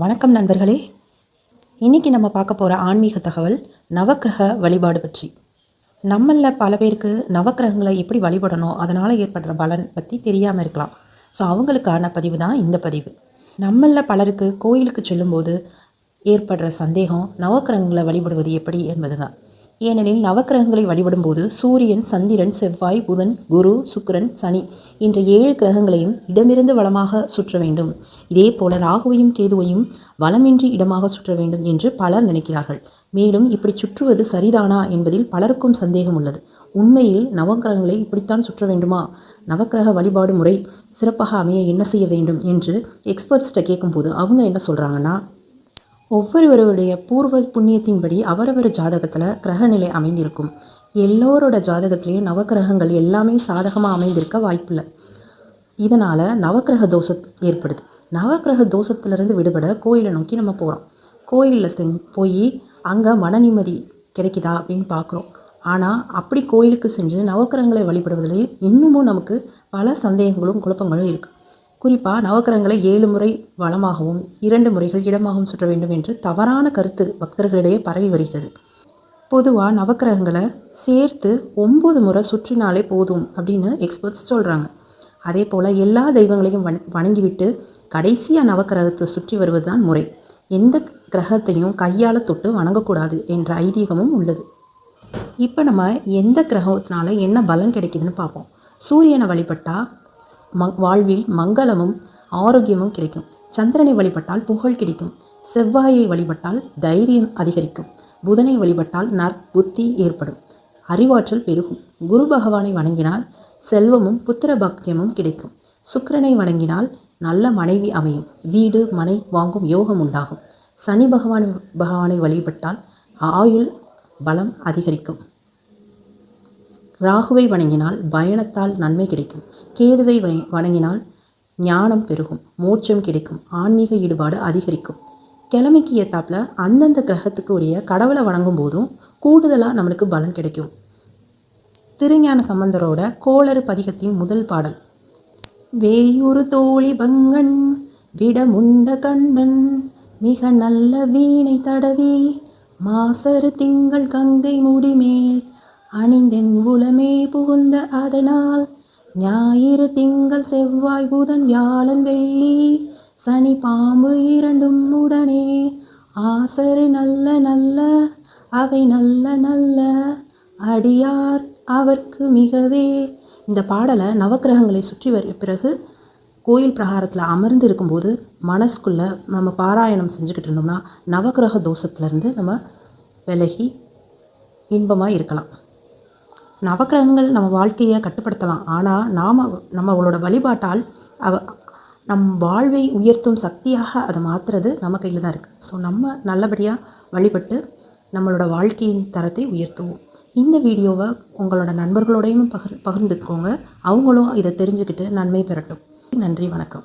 வணக்கம் நண்பர்களே. இன்றைக்கி நம்ம பார்க்க போகிற ஆன்மீக தகவல் நவக்கிரக வழிபாடு பற்றி. நம்மளில் பல பேருக்கு நவக்கிரகங்களை எப்படி வழிபடணும் அதனால் ஏற்படுற பலன் பற்றி தெரியாமல் இருக்கலாம். ஸோ அவங்களுக்கான பதிவு தான் இந்த பதிவு. நம்மளில் பலருக்கு கோயிலுக்கு செல்லும்போது ஏற்படுற சந்தேகம் நவக்கிரகங்களை வழிபடுவது எப்படி என்பது தான் ஏனெனில் நவக்கிரகங்களை வழிபடும்போது சூரியன் சந்திரன் செவ்வாய் புதன் குரு சுக்கிரன் சனி என்ற ஏழு கிரகங்களையும் இடமிருந்து வளமாக சுற்ற வேண்டும். இதே போல ராகுவையும் கேதுவையும் வளமின்றி இடமாக சுற்ற வேண்டும் என்று பலர் நினைக்கிறார்கள். மேலும் இப்படி சுற்றுவது சரிதானா என்பதில் பலருக்கும் சந்தேகம் உள்ளது. உண்மையில் நவக்கிரகங்களை இப்படித்தான் சுற்ற வேண்டுமா? நவக்கிரக வழிபாடு முறை சிறப்பாக அமைய என்ன செய்ய வேண்டும் என்று எக்ஸ்பர்ட்ஸ்கிட்ட கேட்கும்போது அவங்க என்ன சொல்கிறாங்கன்னா ஒவ்வொருவருடைய பூர்வ புண்ணியத்தின்படி அவரவர் ஜாதகத்தில் கிரகநிலை அமைந்திருக்கும். எல்லோரோட ஜாதகத்திலையும் நவக்கிரகங்கள் எல்லாமே சாதகமாக அமைந்திருக்க வாய்ப்பில்லை. இதனால் நவக்கிரக தோஷம் ஏற்படுது. நவக்கிரக தோஷத்துலேருந்து விடுபட கோயிலை நோக்கி நம்ம போகிறோம் கோயிலில் சென் போய் அங்கே மன நிம்மதி கிடைக்குதா அப்படின்னு பார்க்குறோம் ஆனால் அப்படி கோயிலுக்கு சென்று நவக்கிரகங்களை வழிபடுவதிலே இன்னமும் நமக்கு பல சந்தேகங்களும் குழப்பங்களும் இருக்குது குறிப்பாக நவக்கிரகங்களை ஏழு முறை வளமாகவும் இரண்டு முறைகள் இடமாகவும் சுற்ற வேண்டும் என்று தவறான கருத்து பக்தர்களிடையே பரவி வருகிறது. பொதுவாக நவக்கிரகங்களை சேர்த்து ஒம்பது முறை சுற்றினாலே போதும் அப்படின்னு எக்ஸ்பர்ட்ஸ் சொல்கிறாங்க அதே போல் எல்லா தெய்வங்களையும் வண வணங்கிவிட்டு கடைசியாக நவக்கிரகத்தை சுற்றி வருவது தான் முறை. எந்த கிரகத்தையும் கையால் தொட்டு வணங்கக்கூடாது என்ற ஐதீகமும் உள்ளது. இப்போ நம்ம எந்த கிரகத்தினால என்ன பலன் கிடைக்குதுன்னு பார்ப்போம். சூரியனை வழிபட்டால் வாழ்வில் மங்களமும் ஆரோக்கியமும் கிடைக்கும். சந்திரனை வழிபட்டால் புகழ் கிடைக்கும். செவ்வாயை வழிபட்டால் தைரியம் அதிகரிக்கும். புதனை வழிபட்டால் நற்புத்தி ஏற்படும். அறிவாற்றல் பெருகும். குரு பகவானை வணங்கினால் செல்வமும் புத்திர பாக்கியமும் கிடைக்கும். சுக்கரனை வணங்கினால் நல்ல மனைவி அமையும். வீடு மனை வாங்கும் யோகம் உண்டாகும். சனி பகவான் பகவானை வழிபட்டால் ஆயுள் பலம் அதிகரிக்கும். ராகுவை வணங்கினால் பயணத்தால் நன்மை கிடைக்கும். கேதுவை வணங்கினால் ஞானம் பெருகும். மோட்சம் கிடைக்கும். ஆன்மீக ஈடுபாடு அதிகரிக்கும். கிழமைக்கு ஏத்தாப்பில் அந்தந்த கிரகத்துக்கு உரிய கடவுளை வணங்கும் போதும் கூடுதலாக நம்மளுக்கு பலன் கிடைக்கும். திருஞான சம்பந்தரோட கோளறு பதிகத்தின் முதல் பாடல். வேயுறு தோழி பங்கன் விடமுண்ட கண்டன் மிக நல்ல வீணை தடவி மாசரு திங்கள் கங்கை முடிமேல் அணிந்தென் உளமே புகுந்த அதனால் ஞாயிறு திங்கள் செவ்வாய் புதன் வியாழன் வெள்ளி சனி பாம்பு இரண்டும் உடனே ஆசரு நல்ல நல்ல அவை நல்ல நல்ல அடியார் அவர்க்கு மிகவே. இந்த பாடலை நவக்கிரகங்களை சுற்றி வர பிறகு கோயில் பிரகாரத்தில் அமர்ந்து இருக்கும்போது மனசுக்குள்ளே நம்ம பாராயணம் செஞ்சுக்கிட்டு இருந்தோம்னா நவக்கிரக தோஷத்துலேருந்து நம்ம விலகி இன்பமாக இருக்கலாம். நவக்கிரகங்கள் நம்ம வாழ்க்கையை கட்டுப்படுத்தலாம். ஆனால் நாம் நம்மளோட வழிபாட்டால் அவ நம் வாழ்வை உயர்த்தும் சக்தியாக அதை மாற்றுறது நம்ம கையில் தான் இருக்குது ஸோ நம்ம நல்லபடியாக வழிபட்டு நம்மளோட வாழ்க்கையின் தரத்தை உயர்த்துவோம். இந்த வீடியோவை உங்களோட நண்பர்களோடையும் பகிர் பகிர்ந்துக்கோங்க. அவங்களும் இதை தெரிஞ்சுக்கிட்டு நன்மை பெறட்டும். நன்றி வணக்கம்.